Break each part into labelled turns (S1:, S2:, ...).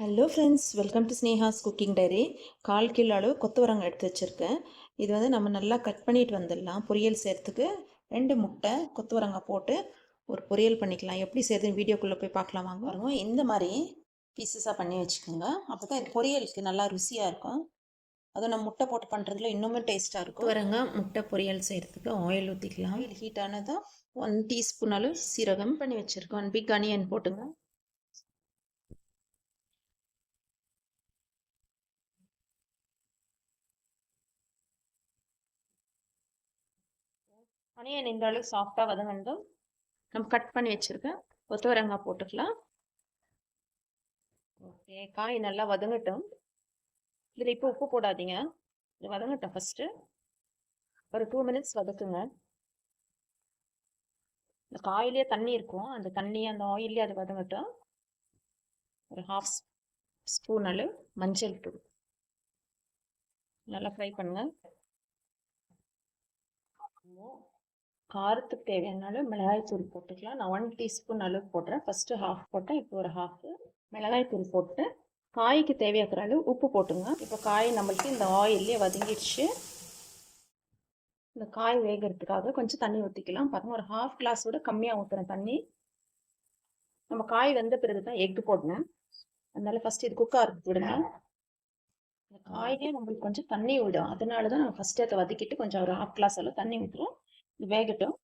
S1: Hello friends welcome to Sneha's cooking diary call kilo அளவு கொத்தவரங்காய் எடுத்து வச்சுருக்கேன். இது வந்து நம்ம நல்லா கட் பண்ணிட்டு வந்துடலாம். பொரியல் செய்கிறதுக்கு ரெண்டு முட்டை கொத்தவரங்காய் போட்டு ஒரு பொரியல் பண்ணிக்கலாம். எப்படி செய்யுதுன்னு வீடியோக்குள்ளே போய் பார்க்கலாம். வாங்க பாருங்க இந்த மாதிரி பீசஸாக பண்ணி வச்சுக்கோங்க. அப்போ தான் இது பொரியலுக்கு நல்லா ருசியாக இருக்கும். அதுவும் நம்ம முட்டை போட்டு பண்ணுறதுல இன்னுமே டேஸ்ட்டாக இருக்கும். வரங்க முட்டை பொரியல் செய்கிறதுக்கு ஆயில் ஊற்றிக்கலாம் ஆயில் ஹீட் ஆனதும் ஒன் டீஸ்பூன் அளவு சீரகம் பண்ணி வச்சுருக்கோம். ஒன் பிக் அனியன் போட்டுங்க. அனியன் இந்த அளவுக்கு சாஃப்டாக வதங்கண்டும் நம்ம கட் பண்ணி வச்சுருக்கேன் கொத்தவரங்காய் போட்டுக்கலாம். ஓகே காய் நல்லா வதங்கட்டும். இதில் இப்போ உப்பு போடாதீங்க. இது வதங்கட்டும் ஃபஸ்ட்டு ஒரு டூ மினிட்ஸ் வதக்குங்க. இந்த காயிலே தண்ணி இருக்கும். அந்த தண்ணி அந்த ஆயிலே அது வதங்கட்டும். ஒரு ஹாஃப் ஸ்பூன் அளவு மஞ்சள் தூள். நல்லா ஃப்ரை பண்ணுங்க. காரத்துக்கு தேவையான அளவு மிளகாய் தூள் போட்டுக்கலாம். நான் ஒன் டீஸ்பூன் அளவு போடுறேன். ஃபஸ்ட்டு ஹாஃப் போட்டேன். இப்போ ஒரு ஹாஃப் மிளகாய் தூள் போட்டு காய்க்கு தேவையாக்கிற அளவு உப்பு போட்டுங்க. இப்போ காய் நம்மளுக்கு இந்த ஆயிலே வதங்கிடுச்சு. இந்த காய் வேகிறதுக்காக கொஞ்சம் தண்ணி ஊற்றிக்கலாம் பாருங்கள் ஒரு ஹாஃப் கிளாஸோட கம்மியாக ஊற்றுறேன் தண்ணி. நம்ம காய் வெந்த பிறகு தான் எக்கு போடணும். அதனால ஃபஸ்ட்டு இது குக் விடுங்க இந்த காயிலே நம்மளுக்கு கொஞ்சம் தண்ணி விடும். அதனால தான் நம்ம ஃபஸ்ட்டு அதை வதக்கிட்டு கொஞ்சம் ஒரு ஹாஃப் கிளாஸ் அளவு தண்ணி ஊற்றுறோம் வேகட்டும்.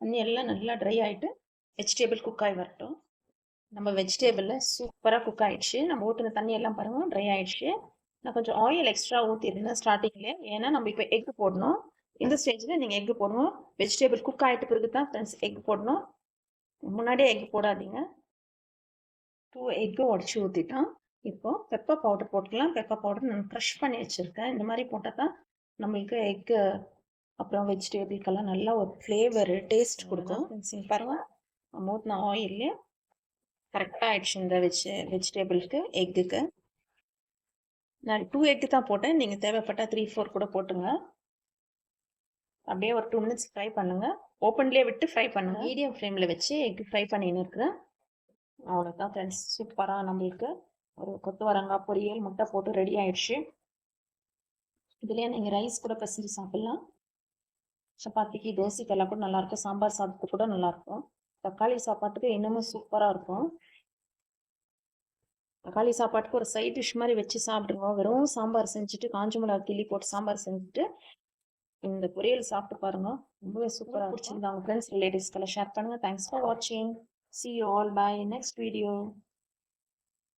S1: தண்ணி எல்லாம் நல்லா ட்ரை ஆகிட்டு வெஜிடேபிள் குக் ஆகி வரட்டும். நம்ம வெஜிடேபிளில் சூப்பராக குக் ஆகிடுச்சு நம்ம ஊற்றின தண்ணி எல்லாம் பாருங்கள் ட்ரை ஆகிடுச்சு நான் கொஞ்சம் ஆயில் எக்ஸ்ட்ரா ஊற்றிருந்தேன் ஸ்டார்டிங்கில் ஏன்னா நம்ம இப்போ எக் போடணும். இந்த ஸ்டேஜில் நீங்கள் எக் போடணும். வெஜிடேபிள் குக் ஆகிட்ட பிறகு தான் ஃப்ரெண்ட்ஸ் எக் போடணும். முன்னாடியே எக் போடாதீங்க. டூ எக்கு உடச்சி ஊற்றிட்டோம் இப்போ பெப்பர் பவுடர் போட்டுக்கலாம். பெப்பர் பவுடர் நான் க்ரஷ் பண்ணி வச்சுருக்கேன். இந்த மாதிரி போட்டால் தான் நம்மளுக்கு எக்கு அப்புறம் வெஜிடேபிள்க்கெல்லாம் நல்லா ஒரு ஃப்ளேவர் டேஸ்ட் கொடுக்கும். பாருங்கள் மூத்தின ஆயிலே கரெக்டாக ஆயிடுச்சு இந்த வெஜ் வெஜிடேபிளுக்கு எக்குக்கு நான் டூ எக்கு தான் போட்டேன். நீங்கள் தேவைப்பட்டால் த்ரீ ஃபோர் கூட போட்டுங்க. அப்படியே ஒரு டூ மினிட்ஸ் ஃப்ரை பண்ணுங்கள் ஓப்பன்லேயே விட்டு ஃப்ரை பண்ணுங்கள் மீடியம் ஃப்ளேமில் வச்சு எக்கு ஃப்ரை பண்ணின்னு இருக்கிறேன் அவ்வளோதான் ஃப்ரெண்ட்ஸ் சூப்பராக நம்மளுக்கு. ஒரு கொத்துவரங்காய் பொரியல் முட்டை போட்டு ரெடி ஆயிடுச்சு. இதுலேயே நீங்கள் ரைஸ் கூட பசஞ்சு சாப்பிட்லாம். சப்பாத்திக்கு தோசைக்கெல்லாம் கூட நல்லாயிருக்கும் சாம்பார் சாதத்துக்கு கூட நல்லாயிருக்கும் தக்காளி சாப்பாட்டுக்கு இன்னமும் சூப்பராக இருக்கும். தக்காளி சாப்பாட்டுக்கு ஒரு சைட் டிஷ் மாதிரி வச்சு சாப்பிடுங்க. வெறும் சாம்பார் செஞ்சுட்டு காஞ்ச மிளகா கிள்ளி போட்டு சாம்பார் செஞ்சுட்டு இந்த பொரியல் சாப்பிட்டு பாருங்க. ரொம்பவே சூப்பராக பிடிச்சிருந்தாங்க உங்கள் ஃப்ரெண்ட்ஸ் ரிலேட்டிவ்ஸ்க்கெல்லாம் ஷேர் பண்ணுங்க. தேங்க்ஸ் ஃபார் வாட்சிங் see you all bye next video